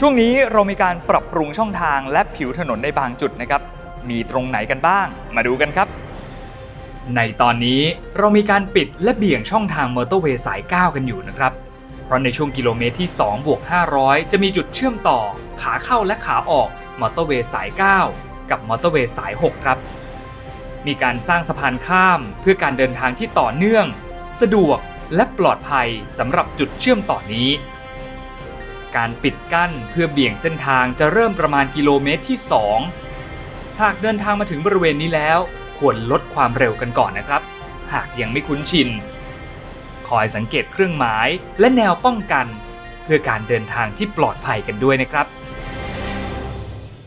ช่วงนี้เรามีการปรับปรุงช่องทางและผิวถนนในบางจุดนะครับ มีตรงไหนกันบ้าง มาดูกันครับ ในตอนนี้เรามีการปิดและเบี่ยงช่องทางมอเตอร์เวย์สาย 9 กันอยู่นะครับ เพราะในช่วงกิโลเมตรที่2บวก500 จะมีจุดเชื่อมต่อ ขาเข้าและขาออกมอเตอร์เวย์สาย 9 กับมอเตอร์เวย์สาย 6 ครับ มีการสร้างสะพานข้ามเพื่อการเดินทางที่ต่อเนื่อง สะดวกและปลอดภัยสำหรับจุดเชื่อมต่อนี้ การปิดกั้นเพื่อเบี่ยงเส้นทางจะเริ่มประมาณกิโลเมตรที่ 2 หากเดินทางมาถึงบริเวณนี้แล้ว ควรลดความเร็วกันก่อนนะครับ หากยังไม่คุ้นชิน คอยสังเกตเครื่องหมายและแนวป้องกัน เพื่อการเดินทางที่ปลอดภัยกันด้วยนะครับ